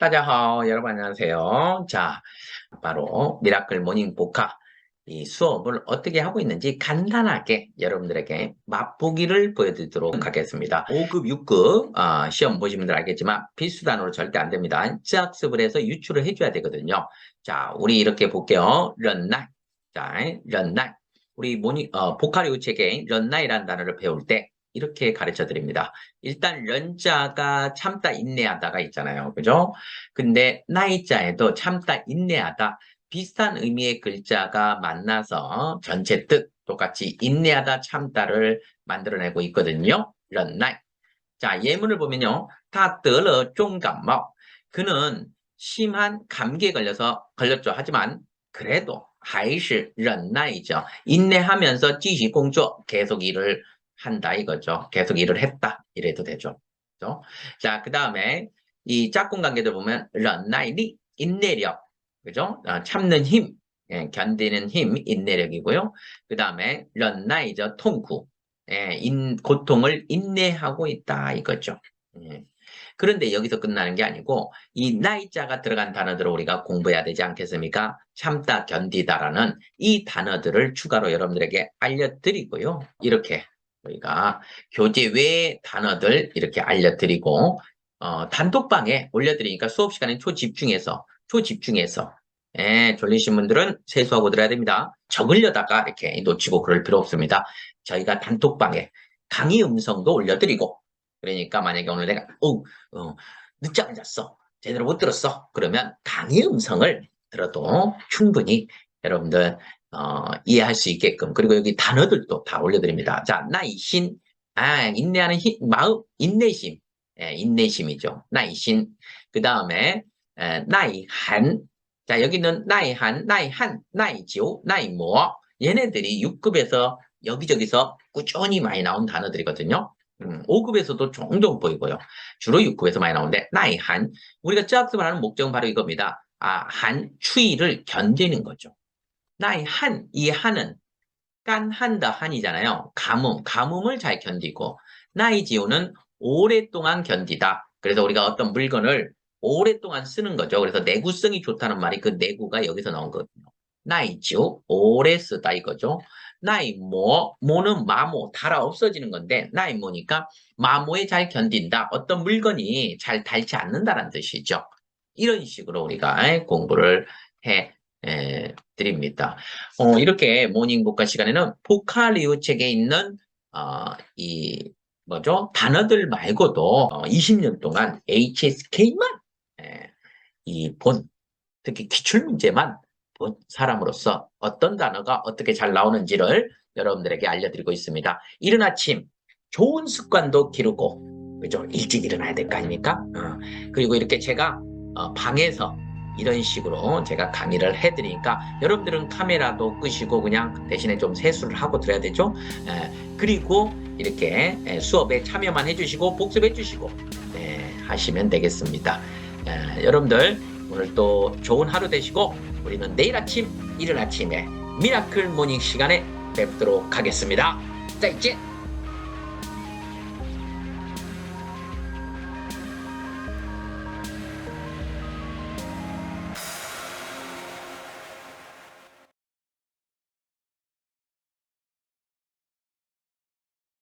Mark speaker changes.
Speaker 1: 따자하오 여러분 안녕하세요. 자, 바로 미라클 모닝 복화 이 수업을 어떻게 하고 있는지 간단하게 여러분들에게 맛보기를 보여드리도록 하겠습니다. 5급, 6급 아, 시험 분들 알겠지만 필수단으로 절대 안 됩니다. 학습을 해서 유출을 해줘야 되거든요. 자, 우리 이렇게 볼게요. 런나이. 자, 런나이. 우리 모닝 어, 복화류 책에 런나이라는 단어를 배울 때 이렇게 가르쳐 드립니다. 일단 런자가 참다 인내하다가 있잖아요. 그죠? 근데 나이자에도 참다 인내하다 비슷한 의미의 글자가 만나서 전체 뜻 똑같이 인내하다 참다를 만들어내고 있거든요. 런나이. 자, 예문을 보면요. 다得了 종감冒. 그는 심한 감기에 걸려서 걸렸죠. 하지만 그래도 还是 忍耐죠. 인내하면서 继续工作 계속 일을 한다 이거죠. 계속 일을 했다 이래도 되죠. 그렇죠? 자, 그 다음에 이 짝꿍 관계들 보면 런나이리 인내력, 그죠? 아, 참는 힘, 예, 견디는 힘, 인내력이고요. 그 다음에 런나이저 통쿠, 예, 인, 고통을 인내하고 있다 이거죠. 예. 그런데 여기서 끝나는 게 아니고 이 나이자가 들어간 단어들을 우리가 공부해야 되지 않겠습니까? 참다, 견디다라는 이 단어들을 추가로 여러분들에게 알려드리고요. 이렇게 우리가 교재 외 단어들 이렇게 알려드리고 어, 단톡방에 올려드리니까 수업 시간에 초집중해서 초집중해서 예, 졸리신 분들은 세수하고 들어야 됩니다. 적으려다가 이렇게 놓치고 그럴 필요 없습니다. 저희가 단톡방에 강의 음성도 올려드리고 그러니까 만약에 오늘 내가 어, 어, 늦잠을 잤어 제대로 못 들었어 그러면 강의 음성을 들어도 충분히 여러분들 어, 이해할 수 있게끔 그리고 여기 단어들도 다 올려드립니다. 자, 나이신, 아, 인내하는 힘, 마음, 인내심, 예, 인내심이죠. 나이신. 그 다음에 나이한. 자, 여기는 나이한, 나이한, 나이지오, 나이모. 얘네들이 6급에서 여기저기서 꾸준히 많이 나온 단어들이거든요. 음, 5급에서도 종종 보이고요. 주로 6급에서 많이 나오는데 나이한. 우리가 짝학습을 하는 목적은 바로 이겁니다. 아, 한, 추위를 견디는 거죠. 나의 한, 이 한은 깐한다 한이잖아요. 가뭄, 가뭄을 잘 견디고 나의 지오는 오랫동안 견디다. 그래서 우리가 어떤 물건을 오랫동안 쓰는 거죠. 그래서 내구성이 좋다는 말이 그 내구가 여기서 나온 거거든요. 나의 지오, 오래 쓰다 이거죠. 나의 모, 모는 마모, 달아 없어지는 건데 나의 모니까 마모에 잘 견딘다. 어떤 물건이 잘 닳지 않는다는 뜻이죠. 이런 식으로 우리가 공부를 해 예, 드립니다. 어, 이렇게 모닝 복과 시간에는 포카리우 책에 있는 어, 이 뭐죠? 단어들 말고도 어, 20년 동안 HSK만 예, 이본 특히 기출 문제만 본 사람으로서 어떤 단어가 어떻게 잘 나오는지를 여러분들에게 알려드리고 있습니다. 이른 아침 좋은 습관도 기르고 그죠? 일찍 일어나야 될 거 아닙니까? 어, 그리고 이렇게 제가 어, 방에서 이런 식으로 제가 강의를 해드리니까 여러분들은 카메라도 끄시고 그냥 대신에 좀 세수를 하고 들어야 되죠. 에, 그리고 이렇게 수업에 참여만 해주시고 복습해 주시고 네, 하시면 되겠습니다. 에, 여러분들 오늘 또 좋은 하루 되시고 우리는 내일 아침 이른 아침에 미라클 모닝 시간에 뵙도록 하겠습니다. 자 이제